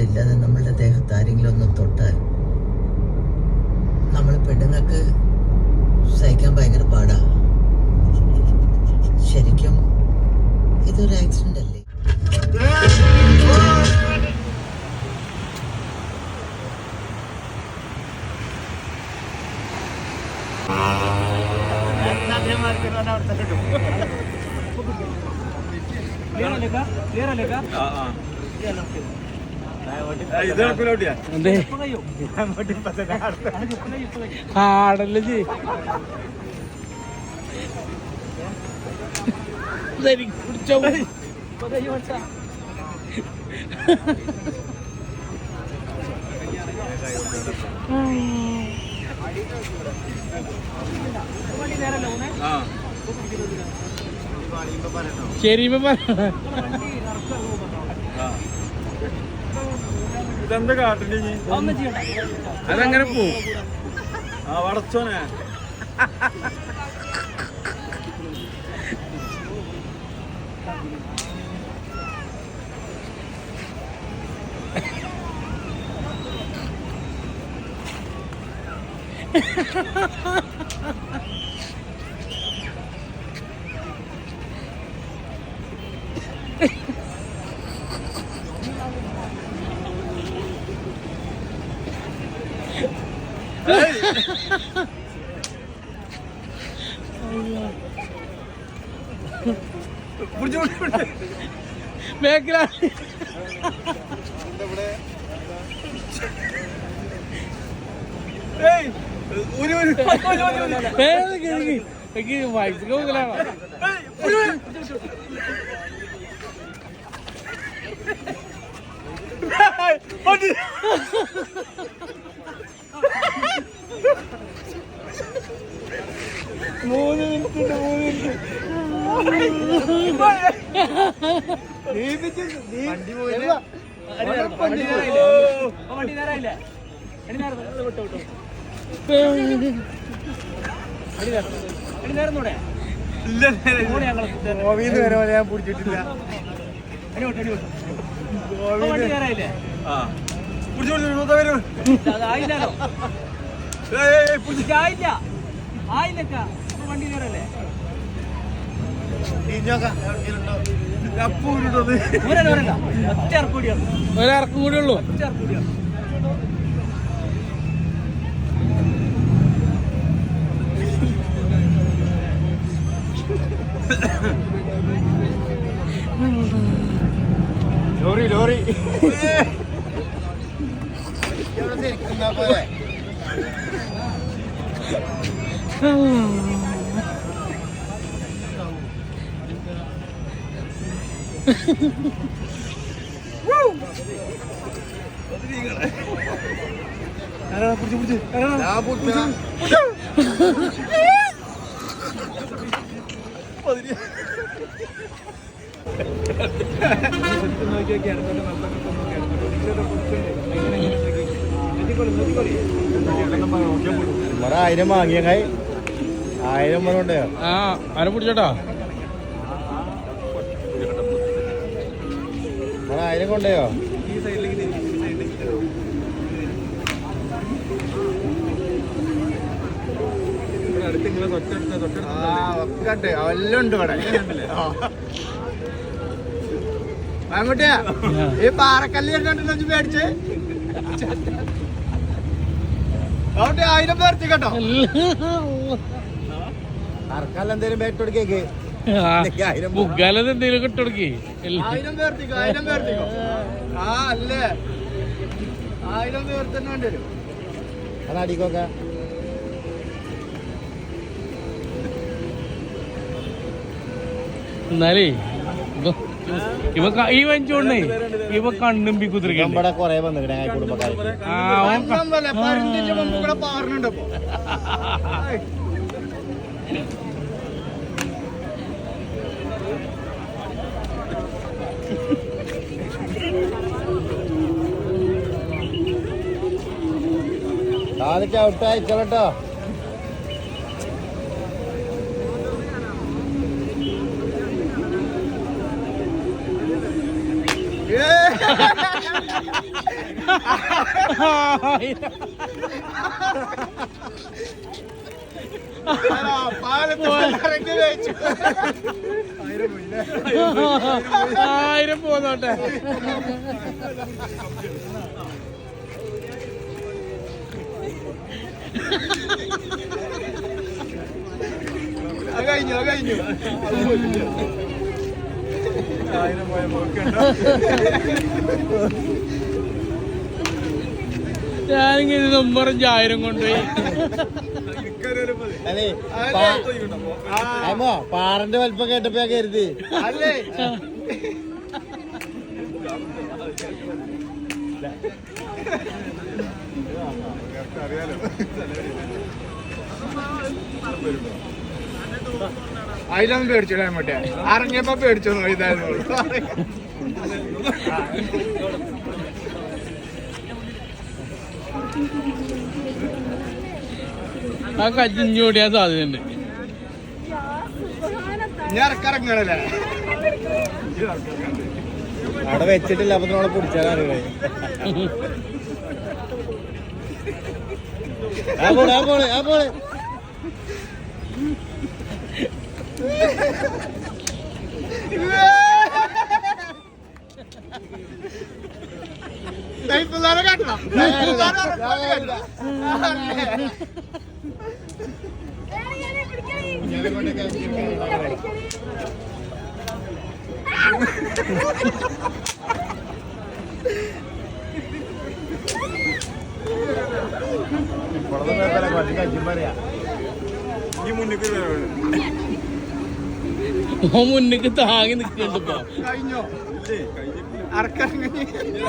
അനുവാദമില്ലാതെ നമ്മളുടെ ദേഹത്ത് ആരെങ്കിലും ഒന്ന് തൊട്ടാൽ നമ്മൾ പെണ്ണുങ്ങൾക്ക് സഹിക്കാൻ ഭയങ്കര പാടാ. ശരിക്കും ഇതൊരു ആക്സിഡന്റ് അല്ലേ? എന്തേ ആടല്ലേ ജി ശരി ഇപ്പൊ പറ ഇതെന്താ കാട്ടിൽ അതങ്ങനെ പോവും. ആ വടച്ചോനെ ബാക്കിലാണ് ഏയ് ഒരു ഒരു ഗോവിന്ദ് വരെ. പോലെ ഞാൻ പിടിച്ചിട്ടില്ല ഗോവിന്ദ് ആ വണ്ടി പിടിച്ചു ഒരിറക്കം കൂടി ഉള്ളൂ. Lorry lorry. പിടിച്ചു പിടിച്ചു ആയിരം വാങ്ങിയ ആയിരം കൊണ്ട് ആ ആരെ പിടിച്ചോട്ടോ. ആയിരം കൊണ്ടയോ എല്ലാം ഉണ്ട് ഇവിടെ. ഈ പാറക്കല്ല് കണ്ടിട്ട് മേടിച്ച് അവിടെ ആയിരം പേർത്തി കേട്ടോ ആർക്കല്ല എന്തേലും ബേറ്റ് കൊടുക്കേക്ക്. ബുക്കാലത് എന്തെങ്കിലും കിട്ടുടക്കി ആയിരം പേർത്തിക്കോ ആയിരം പേർത്തിക്കോ. ആ അല്ലേ? ആയിരം പേർ തന്നെ വേണ്ടി വരും. അതടിക്കൊക്കെ എന്നാലേ ഇവ- ഈ വഞ്ചോണ്ടേ ഇവ കണ്ണുമ്പി കുതിരിക്കണ്ടേ ഇവിടെ അതാ, ഇറങ്ങി വെച്ചു. ആയിരം പോന്നോട്ടെ അത് കഴിഞ്ഞു അത് കഴിഞ്ഞു. ഞാനിങ്ങനെ പറഞ്ഞ ആയിരം കൊണ്ടുപോയി. അല്ലേ ആ, അമ്മോ പാറന്റെ വലിപ്പം കേട്ടപ്പോ കരുത്. അല്ലേ? അതിലൊന്നും പേടിച്ചിടാൻ മറ്റേ അറിഞ്ഞപ്പോ പേടിച്ചു? ഇതായിരുന്നു. ആ ഓടിയാൻ സാധ്യതയുണ്ട്. ഞാൻ ഇറക്കിറങ്ങണല്ലേ? അവിടെ വെച്ചിട്ടില്ല അപ്പൊ നമ്മളെ പിടിച്ചാൽ അറിയണേ ആ പോണെ ആ പോണെ ആ പോണെ Dayıpları kaçma. Dayıpları kaçma. ഇപ്പോഴത്തെ കുഴപ്പമില്ല കളിക്കാൻ ജിമ്മറിയാ പിള്ളേരെ കാട്ടണം ഓ മുന്നിക്ക് താങ്ങി നിൽക്കുന്നുണ്ട് കഴിഞ്ഞോ? അറക്കിറങ്ങി കഴിഞ്ഞു.